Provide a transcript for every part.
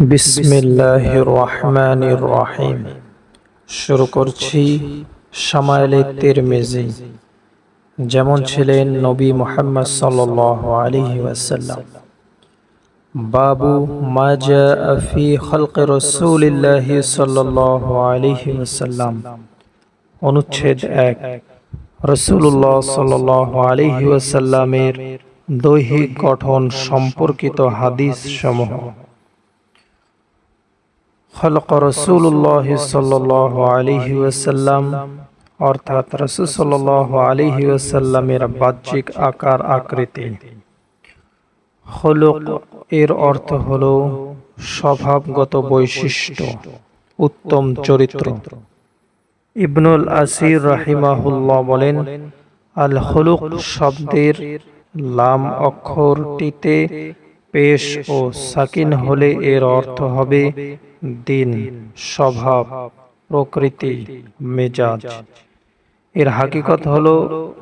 বিসমিল্লাহির রহমানির রহিম শুরু করছি সামাইলে তিরমিজি। যেমন ছিলেন নবী মোহাম্মদ সাল্লাল্লাহু আলাইহি ওয়াসাল্লাম। বাবু মা জাআ ফি খালকি রাসূলিল্লাহি সাল্লাল্লাহু আলাইহি ওয়াসাল্লাম। অনুচ্ছেদ এক। রসুল্লাহ সাল্লাল্লাহু আলাইহি ওয়াসাল্লামের দৈহিক গঠন সম্পর্কিত হাদিস সমূহ খলক রসুল্লাহ সাল্লাহ আলিহি ওয়াসাল্লাম অর্থাৎ রসুল সাল্লাহ আলিহি ওয়াসাল্লামের বাহ্যিক আকার আকৃতি। হলক এর অর্থ হল স্বভাবগত বৈশিষ্ট্য, উত্তম চরিত্র। ইবনুল আসির রাহিমাহুল্লাহ বলেন, আল হলুক শব্দের লাম অক্ষরটিতে পেশ ও সাকিন হলে এর অর্থ হবে দিন, স্বভাব, প্রকৃতি, মেজাজ। এর হাকিকত হল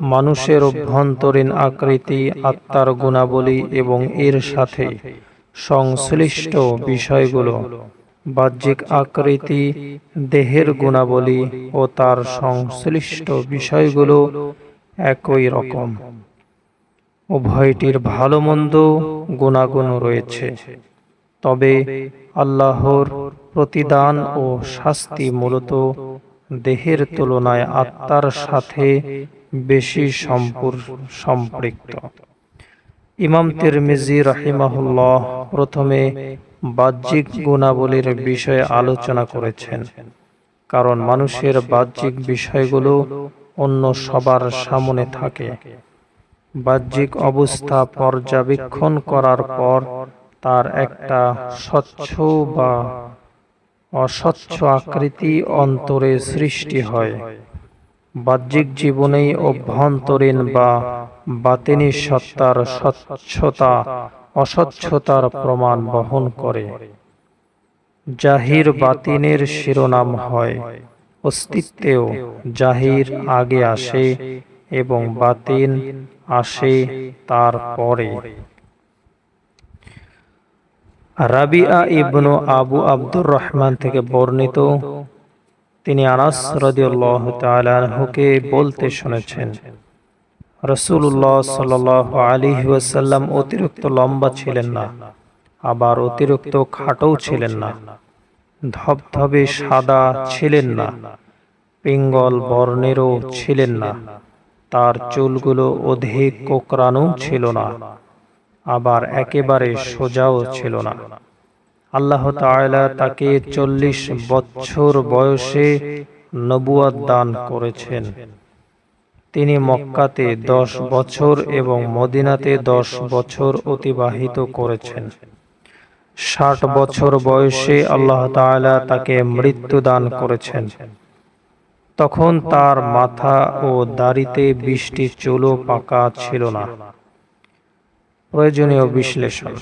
মানুষের অভ্যন্তরীণ আকৃতি, আত্মার গুণাবলী এবং এর সাথে সংশ্লিষ্ট বিষয়গুলো, বাহ্যিক আকৃতি, দেহের গুণাবলী ও তার সংশ্লিষ্ট বিষয়গুলো একই রকম। উভয়টির ভালো মন্দ গুণাগুণ রয়েছে। তবে আল্লাহর প্রতিদান ও শাস্তি মূলত দেহের তুলনায় আত্মার সাথে বেশি সম্পৃক্ত। ইমাম তিরমিজি রাহিমাহুল্লাহ প্রথমে বাহ্যিক গুণাবলীর বিষয়ে আলোচনা করেছেন। কারণ মানুষের বাহ্যিক বিষয়গুলো অন্য সবার সামনে থাকে। বাহ্যিক অবস্থা পর্যবেক্ষণ করার পর তার একটা স্বচ্ছ বা অস্বচ্ছ আকৃতি অন্তরে সৃষ্টি হয়। বাহ্যিক জীবনেই অভ্যন্তরীণ বা বাতিনি সত্তার স্বচ্ছতা অস্বচ্ছতার প্রমাণ বহন করে। জাহির বাতিনের শিরোনাম হয়। অস্তিত্বেও জাহির আগে আসে এবং বাতিন আসে তার পরে রাবিয়া ইবনু আবু আব্দুর রহমান থেকে বর্ণিত। তিনি আনাস রদিউল্লাহ বলতে শুনেছেন রসুল্লাহ সাল আলী ওয়াসাল্লাম অতিরিক্ত লম্বা ছিলেন না, আবার অতিরিক্ত খাটও ছিলেন না, ধবধবে সাদা ছিলেন না, পিঙ্গল বর্ণেরও ছিলেন না, তার চুলগুলো অধিক কোকরানো ছিল না। আবার একেবারে সোজাও ছিল না। আল্লাহ তাআলা তাকে চল্লিশ বছর বয়সে নবুয়াদ দান করেছেন। তিনি মক্কাতে দশ বছর এবং মদিনাতে দশ বছর অতিবাহিত করেছেন। ষাট বছর বয়সে আল্লাহ তাআলা তাকে মৃত্যু দান করেছেন। তখন তার মাথা ও দাড়িতে বৃষ্টি চুলো পাকা ছিল না। প্রয়োজনীয় বিশ্লেষণ।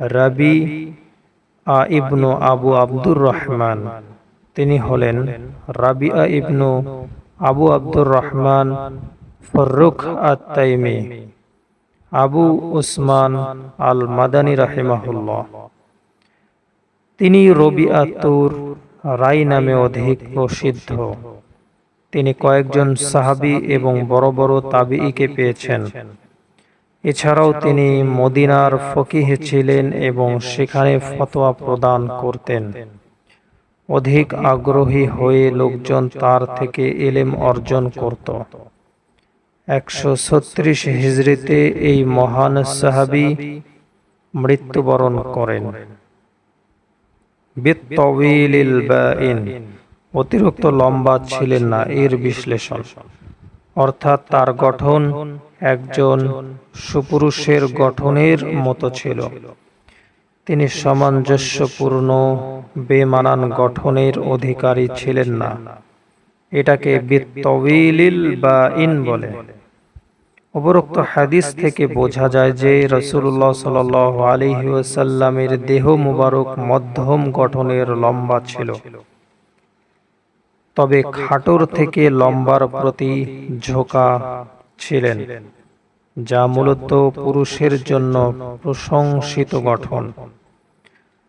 রাবি, আ, ইবনু আবু আব্দুর রহমান তিনি হলেন রাবি, আ, ইবনু আবু আব্দুর রহমান ফররুখ আত্তাইমি। আবু উসমান আল মাদানী রাহিমাহুল্লাহ। তিনি রবিআতুর রাই নামে অধিক প্রসিদ্ধ। তিনি কয়েকজন সাহাবি এবং বড় বড় তাবিইকে পেয়েছেন। এছাড়াও তিনি মদিনার ফকিহ ছিলেন এবং সেখানে ফতোয়া প্রদান করতেন। অধিক আগ্রহী হয়ে লোকজন তার থেকে এলেম অর্জন করত। একশো ছত্রিশ হিজড়িতে এই মহান সাহাবি মৃত্যুবরণ করেন। অতিরিক্ত লম্বা ছিলেন না এর বিশ্লেষণ। অর্থাৎ তার গঠন একজন সুপুরুষের গঠনের মতো ছিল। তিনি সামঞ্জস্যপূর্ণ, বেমানান গঠনের অধিকারী ছিলেন না। এটাকে বিত্তবিলিল বা ইন বলে। উপরোক্ত হাদিস থেকে বোঝা যায় যে রসুল্লাহ সাল আলী ওয়াসাল্লামের দেহ মুবারক মধ্যম গঠনের লম্বা ছিল। তবে খাটোর থেকে লম্বার প্রতি ঝোঁকা ছিলেন যা মূলত পুরুষের জন্য প্রশংসিত গঠন।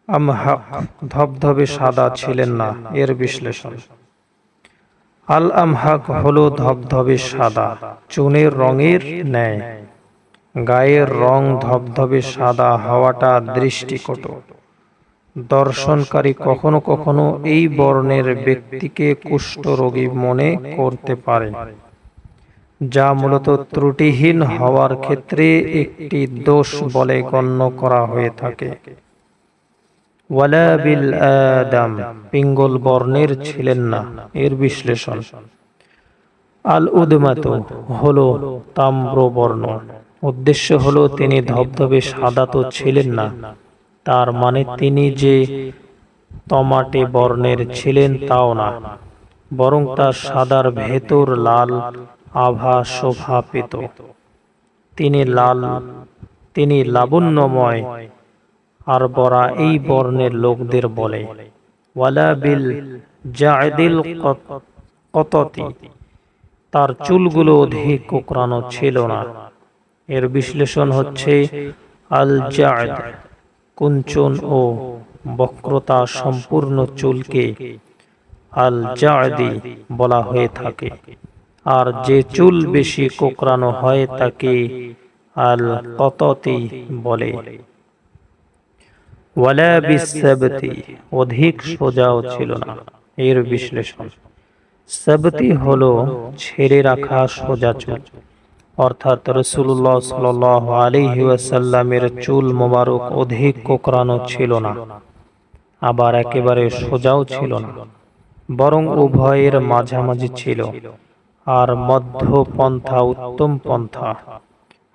আমহাক ধবধবে সাদা ছিলেন না এর বিশ্লেষণ। আল আমহাক হলো ধবধবে সাদা চুনের রঙের ন্যায়। গায়ের রং ধবধবে সাদা হওয়াটা দৃষ্টিকট। দর্শনকারী কখনো কখনো এই বর্ণের ব্যক্তিকে কুষ্ঠরোগী মনে করতে পারে, যা মূলত ত্রুটিহীন হওয়ার ক্ষেত্রে একটি দোষ বলে গণ্য করা হয়ে থাকে। ওয়ালা বিল আদাম, পিঙ্গল বর্ণের ছিলেন না, এর বিশ্লেষণ। আল উদমাত হলো তাম্র বর্ণ, উদ্দেশ্য হলো তিনি ধবধবে সাদা তো ছিলেন না তার মানে তিনি যে তমাটে বর্ণের ছিলেন তাও না, বরং তার সাদার ভেতর লাল আভা শোভা পেত। তিনি লাল, তিনি লাবণ্যময়, আর বরা এই বর্ণের লোকদের বলে, ওয়ালা বিল জায়দিল কততি? তার চুলগুলো অধিক কোকড়ানো ছিল না। এর বিশ্লেষণ হচ্ছে আল জায়দ কুঞ্চন ও বক্রতা সম্পূর্ণ চুলকে আল জায়দি বলা হয়ে থাকে। আর যে চুল বেশি কোকড়ানো হয় তাকে আল কততি বলে। ওয়ালা বিসাবতি অধিক সোজাও ছিল না, এর বিশ্লেষণ। সাবতি হলো ছেড়ে রাখা সোজা চুল। অর্থাৎ রসুল্লাহ সাল আলিহি ওয়াসাল্লামের চুল মোবারক অধিক কোকরানো ছিল না, আবার একেবারে সোজাও ছিল না, বরং উভয়ের মাঝামাঝি ছিল, আর মধ্য পন্থা উত্তম পন্থা।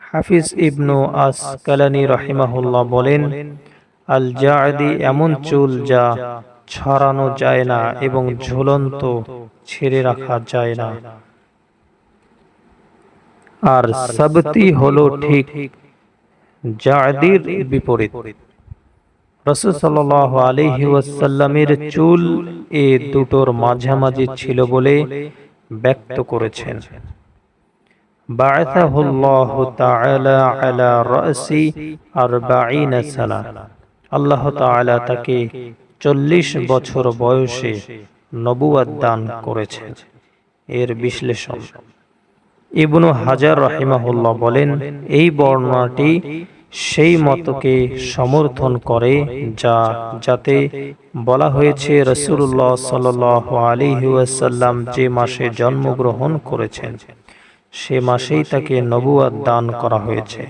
হাফিজ ইবনু আসকালানি রাহিমাহুল্লাহ বলেন আল জাদি এমন চুল যা ছড়ানো যায় না এবং ঝুলন্ত, ছেড়ে রাখা যায় না। আর সাবতি হলো ঠিক জাদির বিপরীত রসুল সাল্লাহ আলহি ওয়াসাল্লামের চুল এ দুটোর মাঝামাঝি ছিল বলে ব্যক্ত করেছেন بعثه الله تعالى على رأس أربعين سنة আল্লাহ তাআলা তাকে চল্লিশ বছর বয়সে নবুয়াদ দান করেছেন এর বিশ্লেষণ ইবনু হাজার রাহিমাহুল্লাহ বলেন, এই বর্ণনাটি সেই মতকে সমর্থন করে যা, যাতে বলা হয়েছে রসুল্লাহ সাল আলী যে মাসে জন্মগ্রহণ করেছেন, সে মাসেই তাকে নবুয়াদ দান করা হয়েছে।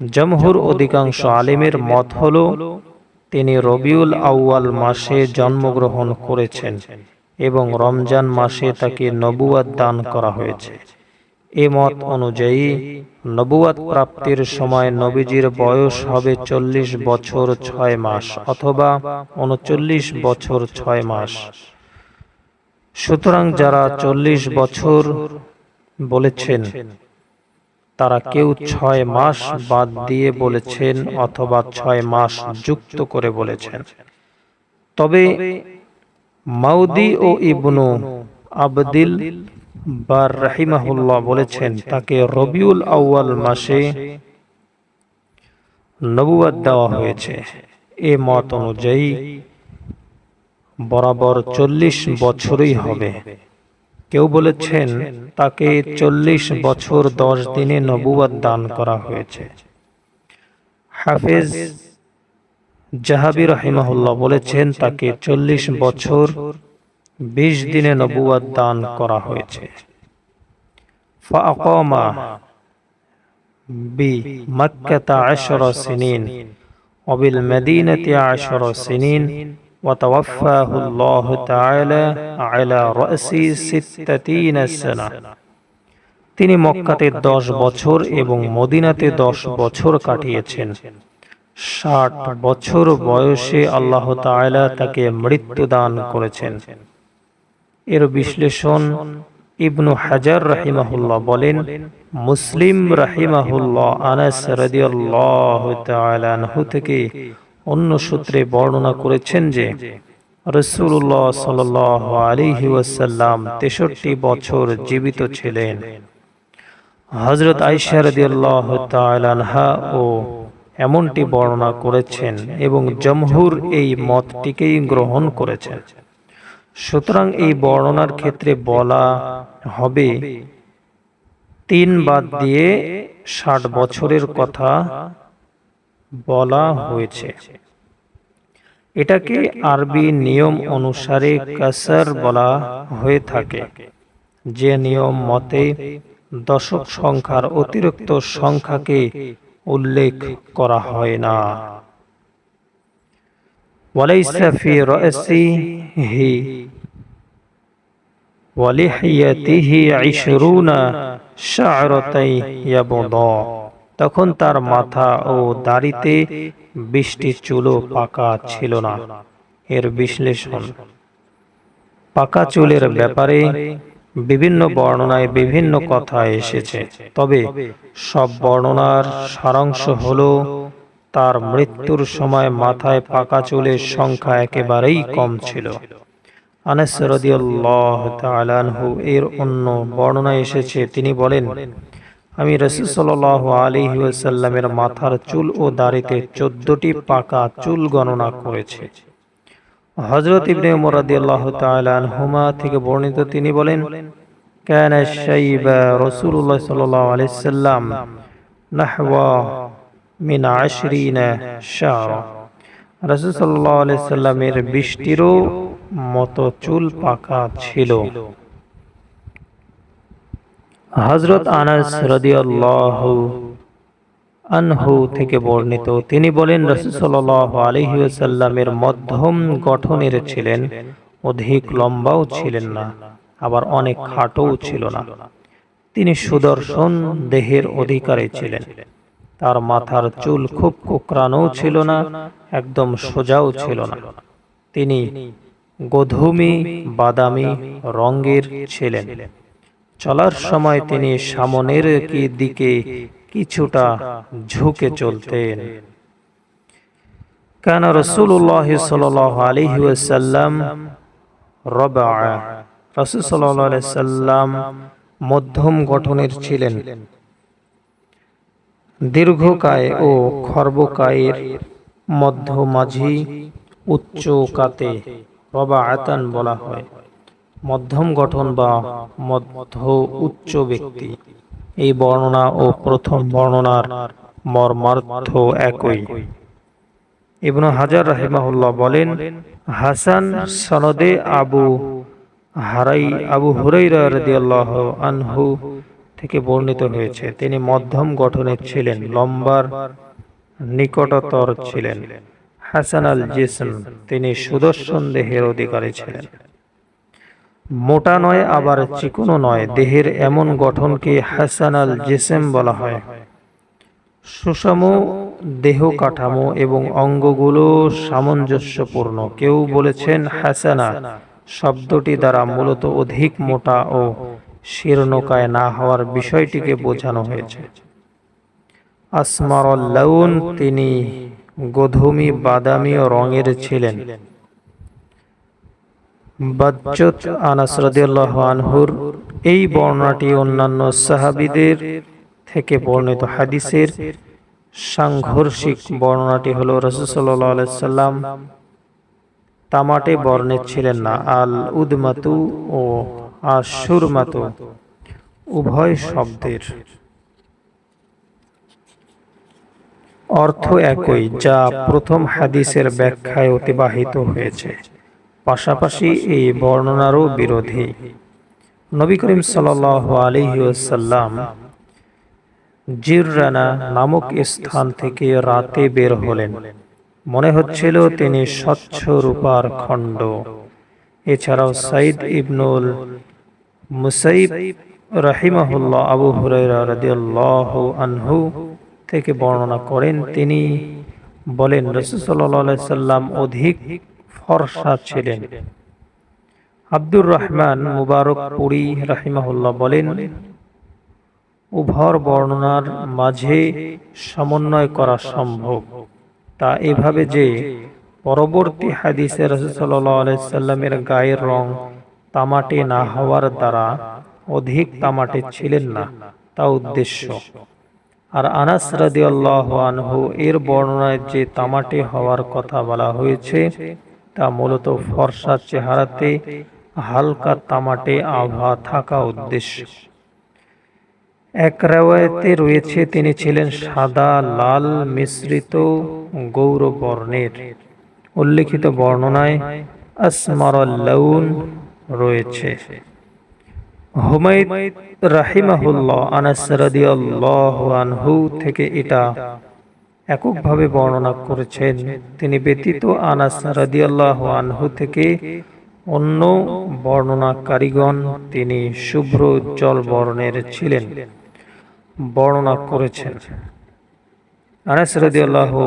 জমহুর অধিকাংশ আলিমের মত হল, তিনি রবিউল আউয়াল মাসে জন্মগ্রহণ করেছেন এবং রমজান মাসে তাকে নবুয়াদ দান করা হয়েছে। এ মত অনুযায়ী নবুয়াদ প্রাপ্তির সময় নবীজির বয়স হবে চল্লিশ বছর ছয় মাস অথবা উনচল্লিশ বছর ছয় মাস। সুতরাং যারা চল্লিশ বছর বলেছেন, তারা কেউ ছয় মাস বাদ দিয়ে বলেছেন অথবা ছয় মাস যুক্ত করে বলেছেন। তবে মাউদি ও ইবনু আবদিল বার রাহিমাহুল্লাহ বলেছেন, তাকে রবিউল আউয়াল মাসে নবুয়াদ দেওয়া হয়েছে। এ মত অনুযায়ী বরাবর চল্লিশ বছরই হবে। কেউ বলেছেন, তাকে চল্লিশ বছর দশ দিনে নবুয়াদ দান করা হয়েছে। হাফেজ জাহাবি রহিমাহুল্লাহ বলেছেন, তাকে চল্লিশ বছর বিশ দিনে নবুয়াদ দান করা হয়েছে ফাকমা বি মক্কাতা আশর সিনিন وبال مدينة عشر سنين وتوفاه الله تعالى على رأس ستين سنة তিনি মক্কাতে দশ বছর এবং মদিনাতে দশ বছর কাটিয়েছেন ষাট বছর বয়সে আল্লাহ তাআলা তাকে মৃত্যু দান করেছেন এর বিশ্লেষণ ইবনু হাজার রাহিমাহুল্লাহ বলেন, মুসলিম রাহিমাহুল্লাহ আনাস রাদিয়াল্লাহু তাআলা আনহু থেকে অন্য সূত্রে বর্ণনা করেছেন যে রসুল্লাহ সাল আলিহি ওয়াসাল্লাম তেষট্টি বছর জীবিত ছিলেন। হজরত আইসা রাদিয়াল্লাহু তাআলা আনহা ও এমনটি বর্ণনা করেছেন এবং জমহুর এই মতটিকেই গ্রহণ করেছেন। সুতরাং এই বর্ণনার ক্ষেত্রে বলা হবে তিন বাদ দিয়ে ষাট বছরের কথা বলা হয়েছে। এটাকে আরবি নিয়ম অনুসারে কাসার বলা হয়ে থাকে। যে নিয়ম মতে দশক সংখ্যার অতিরিক্ত সংখ্যাকে উল্লেখ করা হয় না। ফি রাসিহি ওয়ালিহিয়াতিহি 20 শা'রাতাই ইয়াবদা। তখন তার মাথা ও দাড়িতে বৃষ্টি চুলও পাকা ছিল না। এর বিশ্লেষণ পাকা চুলের ব্যাপারে বিভিন্ন বর্ণনায় বিভিন্ন কথা এসেছে। তবে সব বর্ণনার সারাংশ হল তার মৃত্যুর সময় মাথায় পাকা চুলের সংখ্যা একেবারেই কম ছিল আনাস রাদিয়াল্লাহু তাআলা আনহু এর অন্য বর্ণনা এসেছে তিনি বলেন আমি রসুল সাল্লাহ আলাইহি ওয়াসাল্লামের মাথার চুল ও দাড়িতে চোদ্দটি পাকা চুল গণনা করেছে হজরত ইবনে উমর রাদিয়াল্লাহু তাআলা আনহুমা থেকে বর্ণিত তিনি বলেন كان الشيب رسول الله صلى الله عليه وسلم نحو মিন আশরিনা শাহরা রাসুল সাল্লাহ সাল্লামের বৃষ্টিরও মতো চুল পাকা ছিল। হজরত আনাস রদিয়াল্লাহ আনহু থেকে বর্ণিত, তিনি বলেন, রসুল সাল্লাহ আলহিউসাল্লামের মধ্যম গঠনের ছিলেন, অধিক লম্বাও ছিলেন না, আবার অনেক খাটোও ছিল না। তিনি সুদর্শন দেহের অধিকারী ছিলেন। তার মাথার চুল খুব কোকড়ানোও ছিল না, একদম সোজাও ছিল না। তিনি গোধূমি বাদামি রঙের ছিলেন। চলার সময় তিনি সামনের কি দিকে কিছুটা ঝুঁকে চলতেন। কেন রসুল্লাহ সাল আলহি রসুল সাল্লাম মধ্যম গঠনের ছিলেন। দীর্ঘকায় ও খর্বকায়ের মধ্যমাঝি উচ্চ কাতে রবা আয়তান বলা হয়। মধ্যম গঠন বা মধ্য উচ্চ ব্যক্তি। এই বর্ণনা ও প্রথম বর্ণনার মর্মার্থ একই। ইবনু হাজার রাহিমাহুল্লাহ বলেন, হাসান সনদে আবু হারাই, আবু হুরাইরা রাদিয়াল্লাহু আনহু থেকে বর্ণিত হয়েছে। তিনি মধ্যম গঠনের ছিলেন, লম্বার নিকটতর ছিলেন। হাসান আল জিসম তিনি সুদর্শন দেহের অধিকারী ছিলেন। মোটা নয়, আবার চিকনো নয়। দেহের এমন গঠনকে হাসান আল জিসেম বলা হয়। সুষম দেহ কাঠামো এবং অঙ্গগুলো সামঞ্জস্যপূর্ণ। কেউ বলেছেন হাসানা শব্দটি দ্বারা মূলত অধিক মোটা ও শীর্ণকায় না হওয়ার বিষয়টিকে বোঝানো হয়েছে। আসমারুল্লাউন তিনি গোধূমি বাদামি রঙের ছিলেন। বাজ্জত আনাস রাদিয়াল্লাহু আনহুর এই বর্ণনাটি অন্যান্য সাহাবীদের থেকে বর্ণিত হাদিসের সাংঘর্ষিক বর্ণনাটি হলো রাসূল সাল্লাল্লাহু আলাইহি সাল্লাম তামাটে বর্ণের ছিলেন না আল উদমাতু ও আশুরমাতু উভয় শব্দের। অর্থ একই, যা প্রথম হাদিসের ব্যাখ্যায় অতিবাহিত হয়েছে। পাশাপাশি এই বর্ণনারও বিরোধী। নবী করিম সাল আলিহাসাল্লাম জিররানা নামক স্থান থেকে রাতে বের হলেন। মনে হচ্ছিল তিনি স্বচ্ছ রূপার খণ্ড। এছাড়াও সাইদ ইবনুল মুসাইব রাহিমাহুল্লাহ আবু হুরাইরা রাদিয়াল্লাহু আনহু থেকে বর্ণনা করেন, তিনি বলেন রসুল্লাহ সাল্লাম অধিক ফরসা ছিলেন। আব্দুর রহমান মুবারক পুরী রাহিমাহুল্লাহ বলেন, উভর বর্ণনার মাঝে সমন্বয় করা সম্ভব। তা এভাবে যে পরবর্তী হাদিসে রসুল্লাহামের গায়ের রং তামাটে না হওয়ার দ্বারা অধিক তামাটে ছিলেন না, তা উদ্দেশ্য। আর আনাস রাদিয়াল্লাহু আনহু এর বর্ণনায় যে তামাটে হওয়ার কথা বলা হয়েছে, তা মূলত ফর্সা চেহারাতে হালকা তামাটে আভা থাকা উদ্দেশ্য। এক রেওয়ায়তে রয়েছে, তিনি ছিলেন সাদা, লাল, মিশ্রিত গৌর বর্ণের উল্লিখিত বর্ণনায় আসমার লৌন রয়েছে। হুমায়দ রাহিমাহুল্লাহ আনাস রাদিয়াল্লাহু আনহু থেকে এটা এককভাবে বর্ণনা করেছেন। তিনি ব্যতীত আনাস রাদিয়াল্লাহু আনহু থেকে অন্য বর্ণনাকারীগণ তিনি শুভ্র উজ্জ্বল বর্ণের ছিলেন। বর্ণনা করেছেন। আনাস রাদিয়াল্লাহু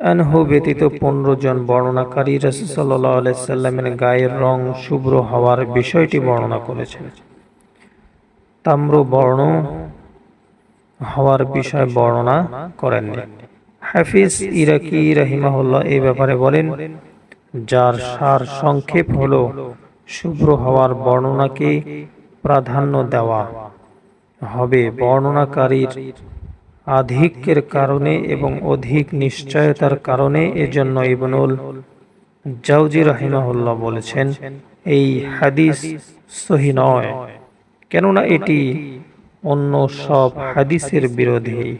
আনহু ব্যতীত পনেরো জন বর্ণনাকারী রাসূলুল্লাহ আলাইহি সাল্লামের গায়ের রং শুভ্র হওয়ার বিষয়টি বর্ণনা করেছেন। তাম্র বর্ণ হওয়ার বিষয় বর্ণনা করেননি। হাফিজ ইরাকি রাহিমাহুল্লাহ এই ব্যাপারে বলেন, যার সার সংক্ষেপ হলো, শুভ্র হওয়ার বর্ণনাকে প্রাধান্য দেওয়া হবে বর্ণনাকারীর আধিক্যের কারণে এবং অধিক নিশ্চয়তার কারণে এজন্য ইবনুল জাউজি রাহিমাহুল্লাহ বলেছেন, এই হাদিস সহি নয়। কেননা এটি অন্য সব হাদিসের বিরোধী।